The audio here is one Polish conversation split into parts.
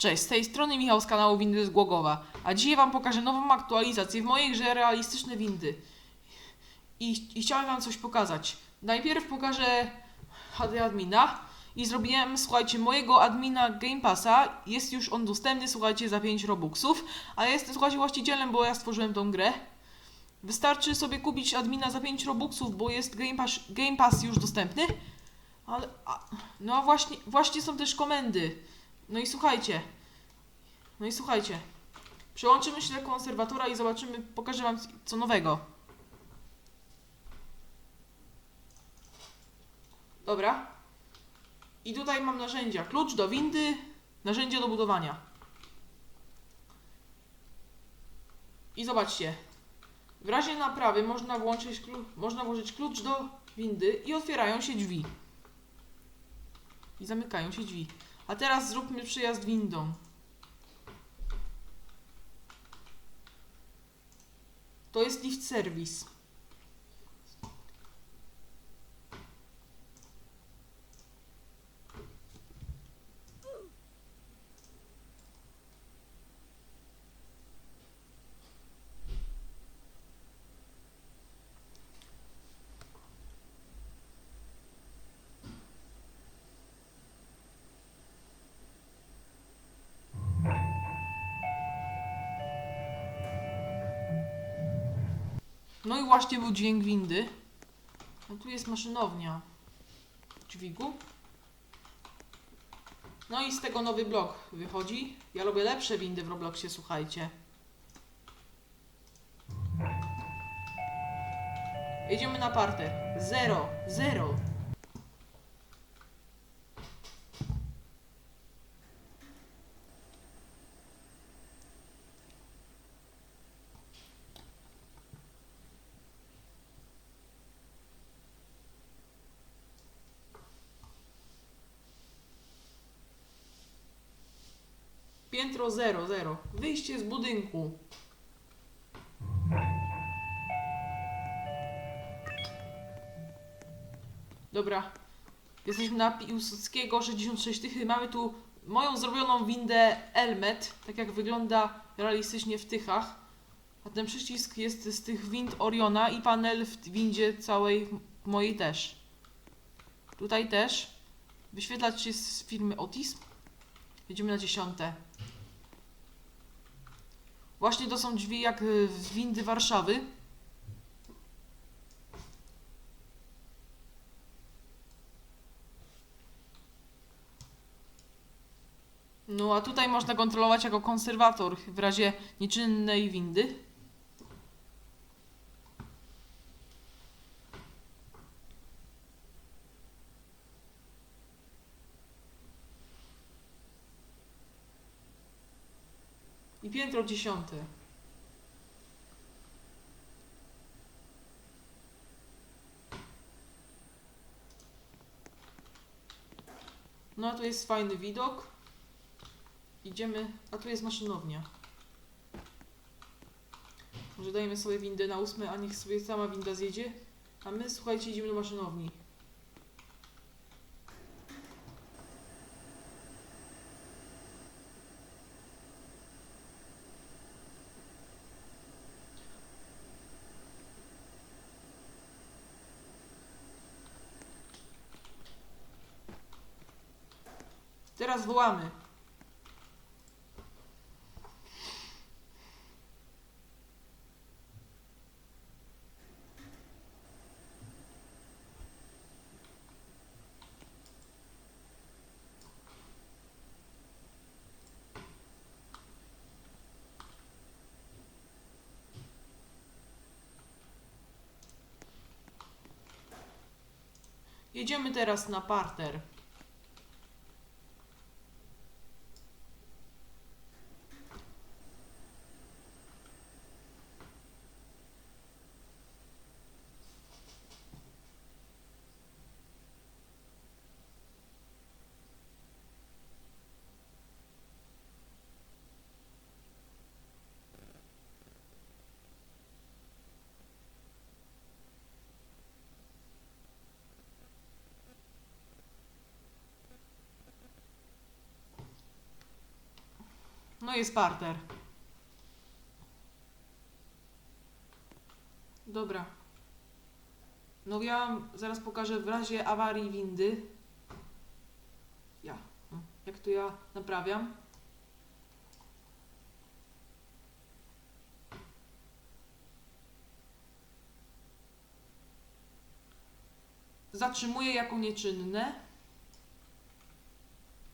Cześć, z tej strony Michał z kanału Windy z Głogowa, a dzisiaj Wam pokażę nową aktualizację w mojej grze Realistyczne Windy. I, I chciałem Wam coś pokazać. Najpierw pokażę HD admina i zrobiłem, słuchajcie, mojego admina Game Passa. Jest już on dostępny, słuchajcie, za 5 robuxów, a jestem, słuchajcie, właścicielem, bo ja stworzyłem tą grę. Wystarczy sobie kupić admina za 5 robuxów, bo jest Game Pass, Game Pass już dostępny. Ale, a, no a właśnie, właśnie są też komendy. No i słuchajcie. No i słuchajcie. Przełączymy się do konserwatora i zobaczymy, pokażę wam co nowego. Dobra. I tutaj mam narzędzia. Klucz do windy, narzędzia do budowania. I zobaczcie. W razie naprawy można włączyć można włożyć klucz do windy i otwierają się drzwi. I zamykają się drzwi. A teraz zróbmy przyjazd windą. To jest lift service. No i właśnie był dźwięk windy. A tu jest maszynownia dźwigu. No i z tego nowy blok wychodzi. Ja lubię lepsze windy w Robloxie, słuchajcie. Jedziemy na parter. Zero, zero. Piętro zero, zero. Wyjście z budynku. Dobra. Jesteśmy na Piłsudskiego 66 Tychy. Mamy tu moją zrobioną windę Elmet, tak jak wygląda realistycznie w Tychach. A ten przycisk jest z tych wind Oriona i panel w windzie całej mojej też. Tutaj też. Wyświetlacz jest z firmy Otis. Jedziemy na dziesiąte. Właśnie to są drzwi jak y, z windy Warszawy. No a tutaj można kontrolować jako konserwator w razie nieczynnej windy. Piętro dziesiąte. No a tu jest fajny widok. Idziemy, a tu jest maszynownia. Może dajemy sobie windę na ósme, a niech sobie sama winda zjedzie. A my, słuchajcie, idziemy do maszynowni. Teraz wołamy. Jedziemy teraz na parter. No jest parter. Dobra. No ja zaraz pokażę w razie awarii windy. Ja. no, Jak to ja naprawiam? Zatrzymuję jako nieczynne.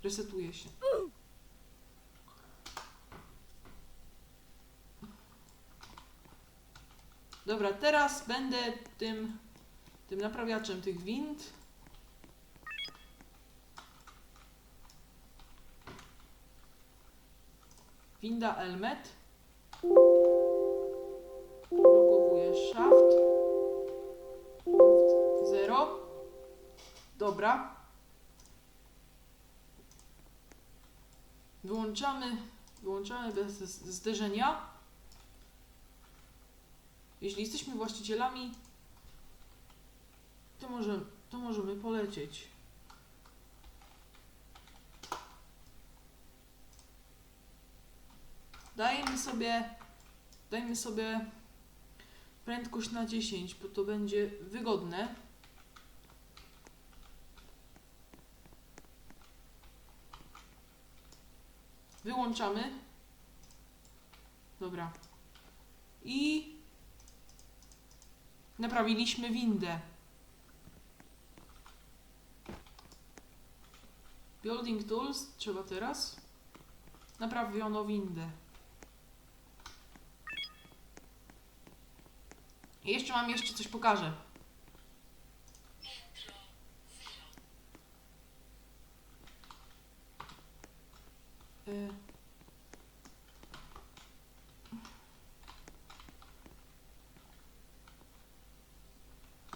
Resetuje się. Dobra, teraz będę tym, tym naprawiaczem tych wind. Winda Elmet. Blokowuję shaft. Zero. Dobra. Wyłączamy, wyłączamy bez zderzenia. Jeśli jesteśmy właścicielami, to, może, to możemy polecieć. Dajmy sobie, dajmy sobie prędkość na 10, bo to będzie wygodne. Wyłączamy. Dobra. I naprawiliśmy windę. Building Tools trzeba teraz. Naprawiono windę. I jeszcze wam jeszcze coś pokażę. Y.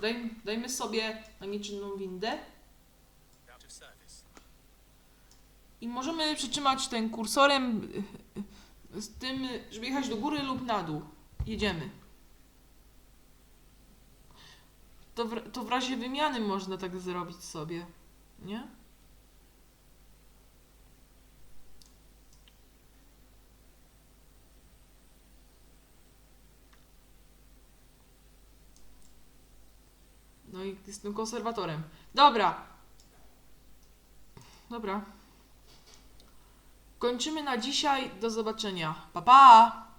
Daj, dajmy sobie na nieczynną windę i możemy przytrzymać ten kursorem y, y, z tym, żeby jechać do góry lub na dół. Jedziemy. To w, to w razie wymiany można tak zrobić sobie, nie? No i jestem konserwatorem. Dobra. Dobra. Kończymy na dzisiaj. Do zobaczenia. Pa pa!